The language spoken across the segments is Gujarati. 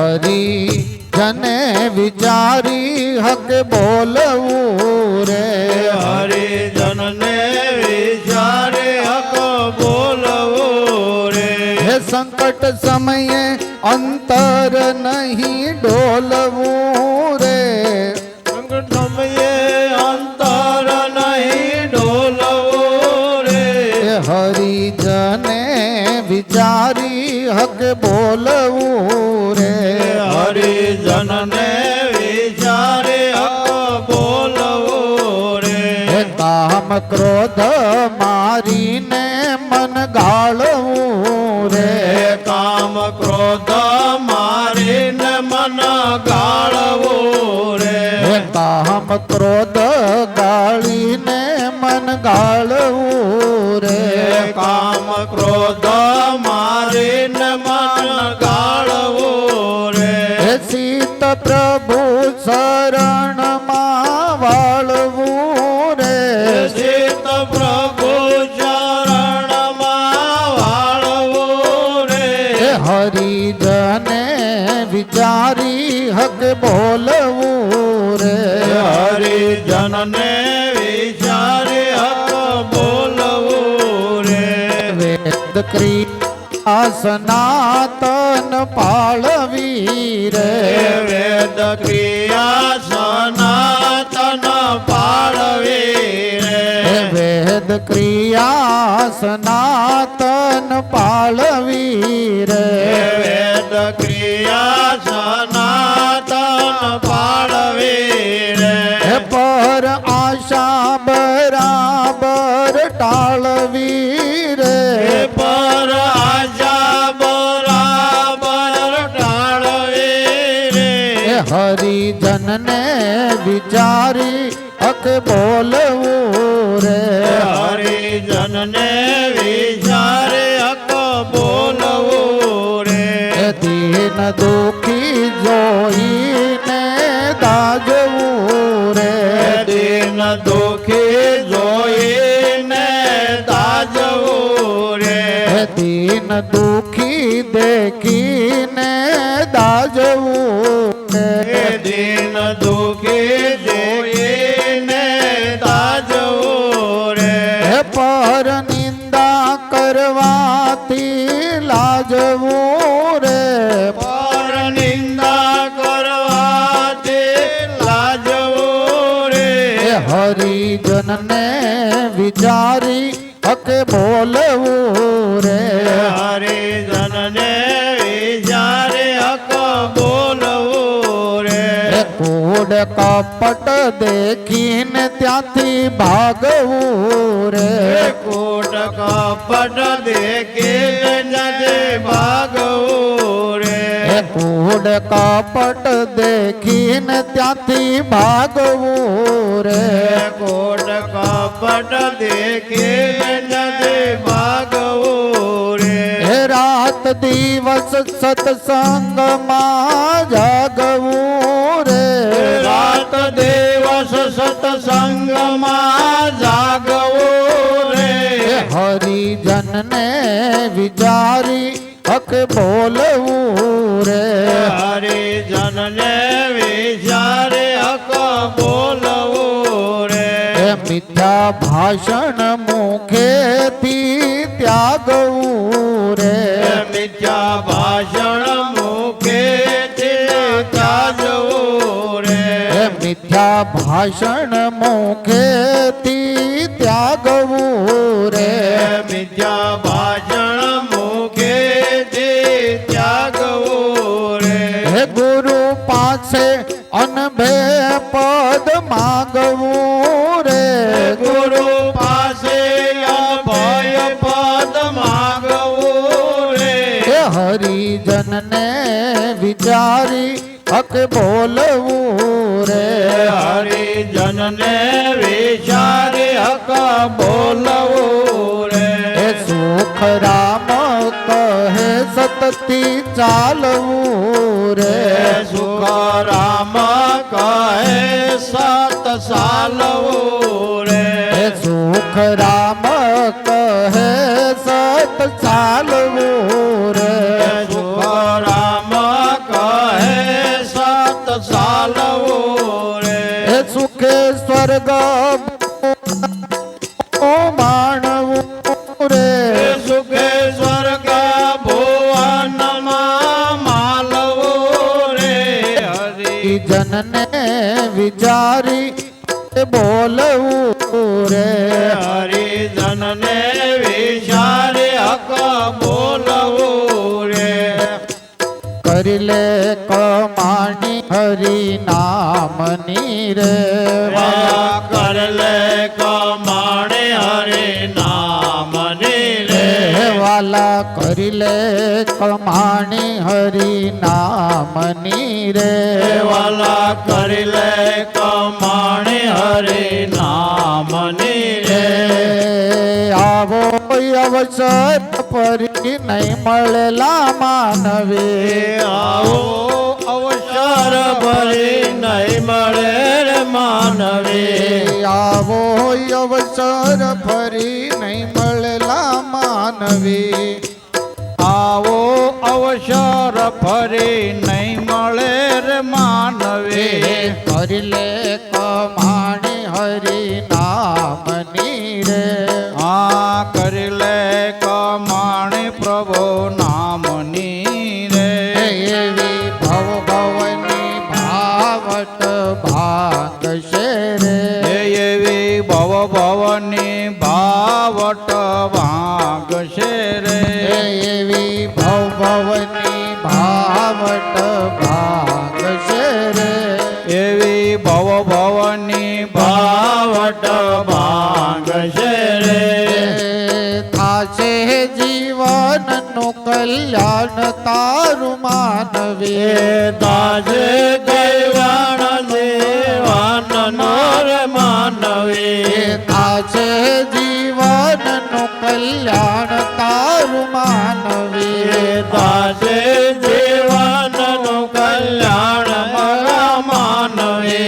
હરી જને વિચારી હક બોલવું રે હરિજનને વિચારે હક બોલવું રે હે સંકટ સમયે અંતર નહીં ડોલવું રે સંકટ સમયે અંતર નહીં ડોલવું રે હે હરિજને વિચારી હક બોલવું રે હરિજનને વિચારે બોલવો બોલવું રે કામ ક્રોધ મારીને મન ગાળવું રે. કામ ક્રોધ મારીને મન ગાળવું રે. કામ ક્રોધ ગાળીને મન ગાળવું રે. કામ ક્રોધ પ્રભુ શરણમાં વાળવું રે. સીત પ્રભુ ચરણમાં વાળવું રે. હરિજને વિચારી હક બોલવું રે. હરિજનને વિચારી હક બોલવું રે. વેદ ક્રિયા સનાતન પાળવી રે વેદ ક્રિયા સનાતન પાળવી રે વેદ ક્રિયા સનાતન પાળવી રે વેદ ક્રિયા સનાતન પાળવી રે પર આશા વિચારી હક બોલવું રે. હરિજનને વિચારે અખ બોલવું રે. દીન દુખી જોઈને દાજવું રે. દિન દુખી જોઈને ને હે રે દીન દુખી દેખીને દાજવું હરિજનને વિચારી હકે બોલવું રે? હરિજનને વિચારે હક બોલવું રે? કૂડ કપટ દેખીને ત્યાંથી ભાગવું રે? કૂડ કોટ કપટ દેખીને ભાગવું રે? કૂડ કપટ દેખીને ત્યાંથી ભાગવું રે હે કોટ કપટ દેખીને જજે ભાગવું રે હે રાત દિવસ સત્સંગમાં જાગવું રે રાત દિવસ સત્સંગમાં જાગવું હે રે હરિજનને વિચારી હક બોલવું રે હરિજનને વિચારે હક બોલવું હે રે મિથ્યા ભાષણ મુખેથી ત્યાગવું રે મિથ્યા ભાષણ મુખે ત્યાજવું હે રે મિથ્યા ભાષણ મુખેથી ત્યાગવું રે મિથ્યા ભાષણ હે ગુરુ પાસે અનભે પદ માગવું રે ગુરુ પાસે અભય પદ માગવું રે હે હરિજનને વિચારી હક બોલવું રે હરિજનને વિચારે હક બોલવું હે રે સુખ રામ કહે સતતી ચાલવું રે સુખરામ કહે સત સાલવો રે સુખરામ કહે સત સાલવો રે સુખરામ કહે સત સાલવો રે સુખે સ્વર્ગ બોલવું રે. હરિજનને વિચારે હક બોલવું રે. કરી લે કમાણી હરિ નામની રે કર લે કમાણે. કરી લે કમાણી હરી નામની રે. વાલા કરી લે કમાણે હરે નામની રે. આવો અવસર ફરી નહીં મળેલા માનવે. આવો અવસર ફરી નહીં મળે માનવે. આવો અવસર ફરી નહીં મળેલા માનવે. આવો અવસર ફરી નહીં મળે રે માનવે. કરી લે કમાણી હરી નામની રે. આ કરી કલ્યાણ તારું માનવે. તાજે દૈવાણ દેવાન નર માનવે. થાશે જીવનનું કલ્યાણ તારું માનવે. તાજે જીવનનું કલ્યાણ મારા માનવે.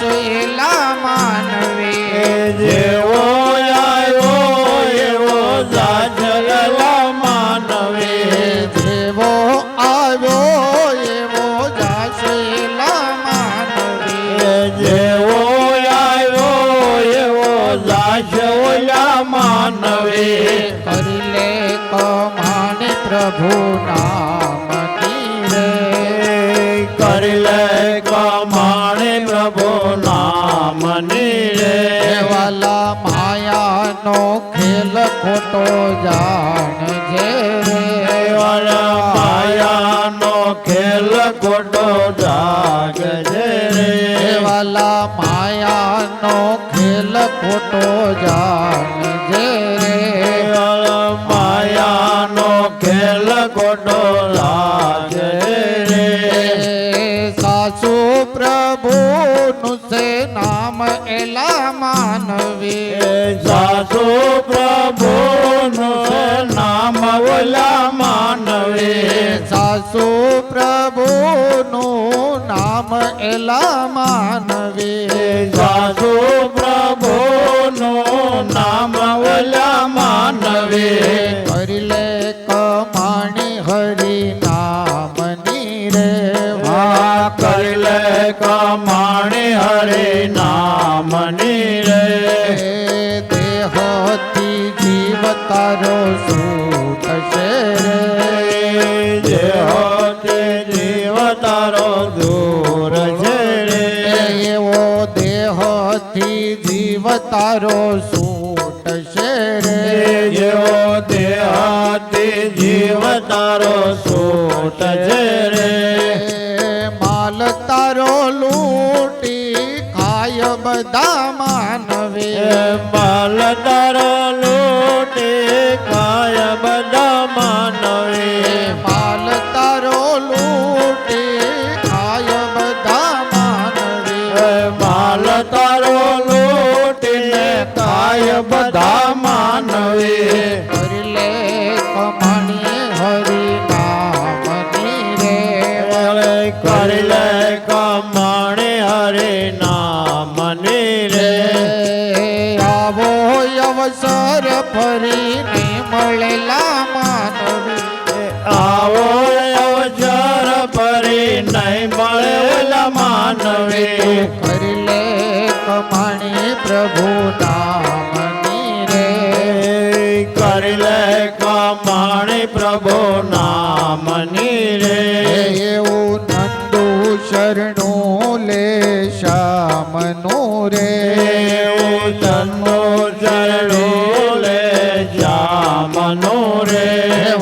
सुन માયાનો ખેલ ખોટો જાણ છે રે. માયાનો ખેલ ખોટો જાગ છે રે. વાલા માયાનો ખેલ ખોટો જાણ એલા માનવે સાસુ પ્રભુનું નામ ઓલા માનવે સાસુ પ્રભુનું નામ એલા માનવે સાસુ પ્રભુનું નામ ઓલા માનવે કરી લે કમાણી હરી નામની રે આ કરી લે કમાણે હરે નામની રે દેહથી જીવ તારો શું થશે રે જે હોતે જીવ તારો દૂર છે રે. એવો દેહથી જીવ તારો છૂટશે રે જેવો દેહાતી જીવ તારો સૂટ છે રે. બધા માનવે. એ નહીં મળેલા માનવી. આવો અવસર પરી નહીં મળેલા માનવી. કરી લે કમાણી પ્રભુ નામની રે. કરી લે કમાણી પ્રભુ નામની રે. એવું નંદુ શરણું લે શ્યામનું રે. એવું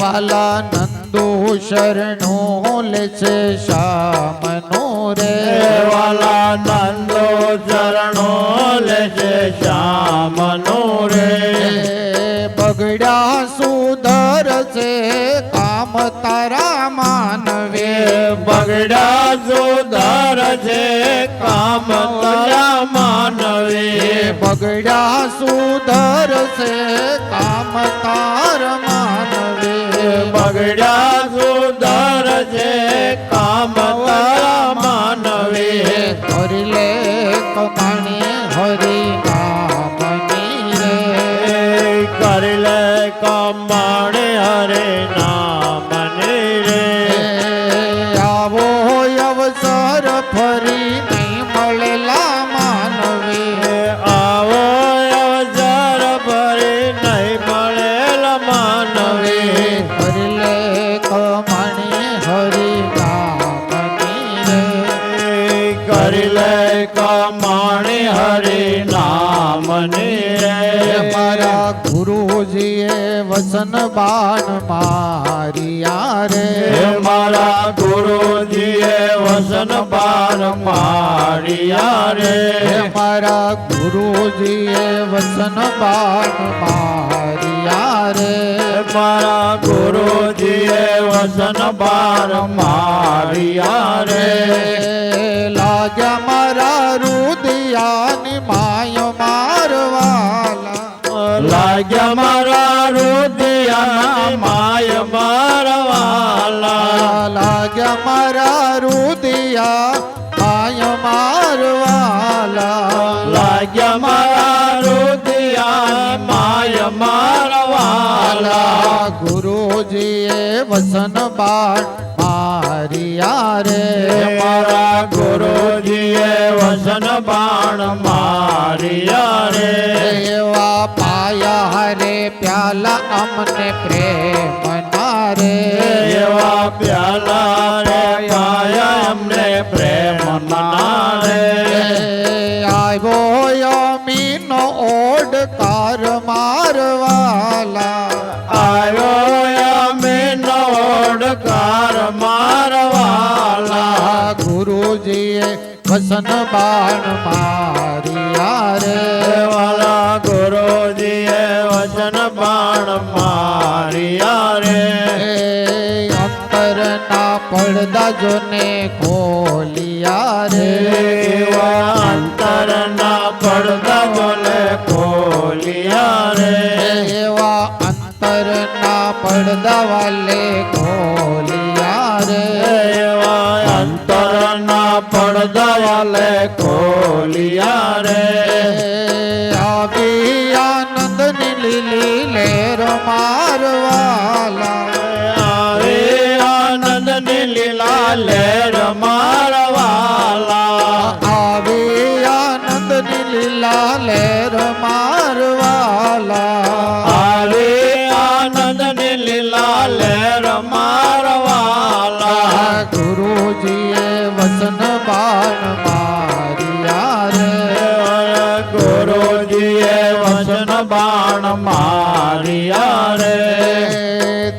વાલા નંદુ શરણો લેશે શ્યામનું રે. વાલા નંદો શરણો લેશે શ્યામનો રે. બગડ્યા સુધર છે કામ તારા માનવે. બગડા સુધર છે કામ તારા માનવે. બગડ્યા સુધર છે કામ તાર કરી લે કમાણે હરે નામને રે. મારા ગુરુજીએ વસન બાણ મારિયા રે મારા ગુરુજીએ વસન પાર મારિયા રે મારા ગુરુજીએ વસન પાર મારિયા રે મારા ગુરુજીએ વસન પાર મારિયા રે લાગ્યા મારા રુદિયાની માય મારવાલા. લાગ્યા મારા રુદિયા માય મારા રુદિયા આય મારવાલા. લાગ્યા મારા રુદિયા માય મારવાલા. ગુરુજીએ વસન બાણ મારિયા રે. મારા ગુરુજીએ વસન બાણ મારિયા રે. એવા પાયા હરે પ્યાલા અમને પ્રેમ ના રે. એવા પ્યાલા રે વસન બાણ મારિયા રે વાલા ગુરુજીએ વચન બાણ મારિયા રે અંતરના પડદા જોને ખોલિયા રે અંતર ના પડદા જોને ખોલિયા રે એવા અંતરના પડદા વાલે ખોલિયા પડદા વાલે બાણ મારિયા રે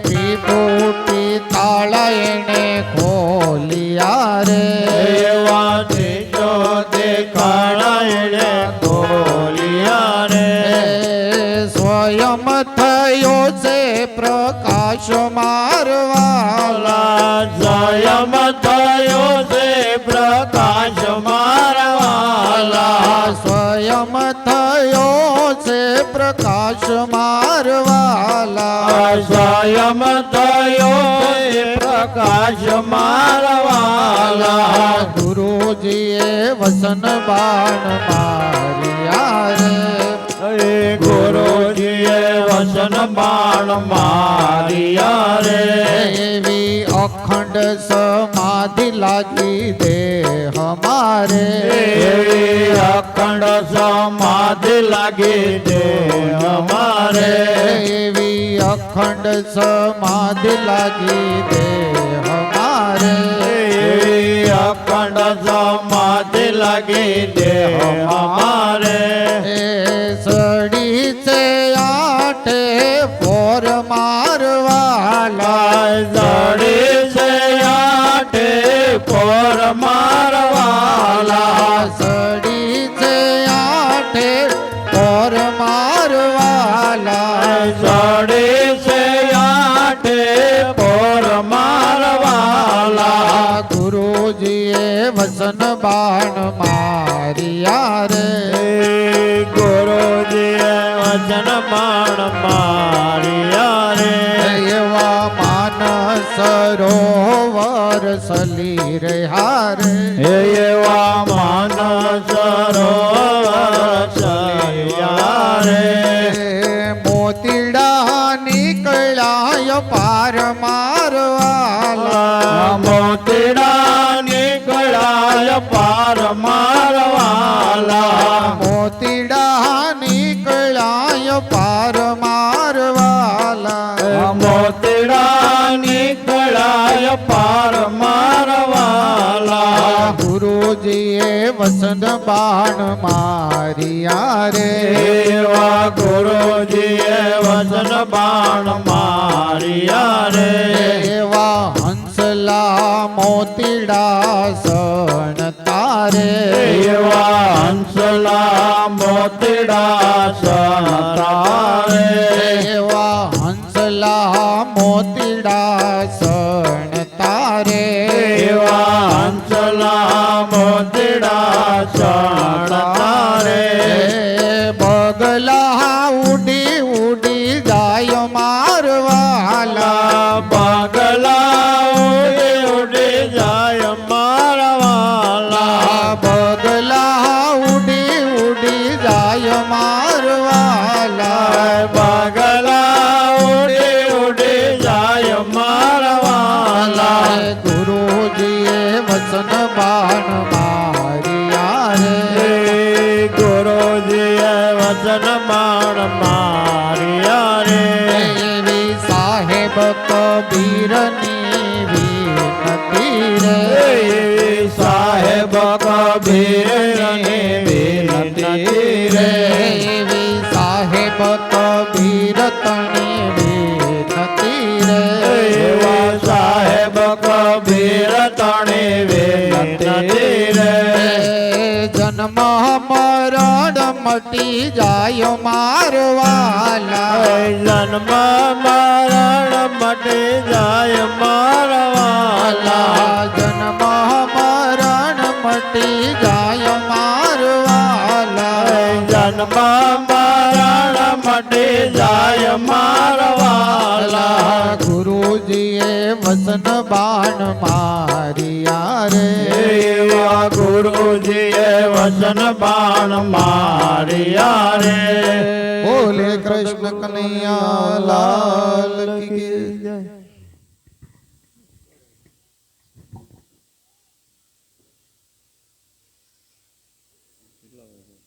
ત્રિપુટી તાળા એણે ખોલિયા રે એવા જો દેખાડા એણે ખોલિયા રે સ્વયં થયો છે પ્રકાશ મારવાલા સ્વયં થયો છે પ્રકાશ મારવાલા સ્વયં થયો પ્રકાશ મારવાલા. સ્વયં થયો પ્રકાશ મારવાલા. ગુરુજીએ વસન બાણ માર્યા રે. ગુરુજીએ વસન બાણ મારિયા રે. એવી અખંડ સમાધિ લાગી દે હમારે. અખંડ સમાધિ લાગી છે અમારે. એવી અખંડ સમાધિ લાગી દે અમારે. અખંડ સમાધિ લાગી દે અમારે. સડી છે આઠે પોર મારવાલા. સડી છે આઠે પોર મારવાલા બાણ મારિયા રે ગુરુજીએ વચન બાણ મારિયા રે એવા માનસ સરોવર સલી રહ્યા રે. પાર મારવાલા. મોતીડા નીકળાય પાર મારવાલા. મોતીડા નીકળાય પાર મારવાલા. ગુરુજીએ વસન બાણ મારિયા રે. ગુરુજીએ વસન બાણ મારિયા રે. એવા હંસલા મોતીડા સણ તારે એવા હંસલા મોતીડા એવા મારિયા રે સાહેબ કબીરની વિનતી રે સાહેબ કબીરની મટી જાય મારવાલા. જન્મ મરણ મટી જાય મારવાલા. જન્મ મરણ મટી જાય મારવાલા. જન્મ મરણ મટી જાય મારવાલા. ગુરુજીએ વસન બાણ માર્યા રે ગુરુજીએ વચન બાણ મારિયા રે. બોલે કૃષ્ણ કનૈયા લાલ કી.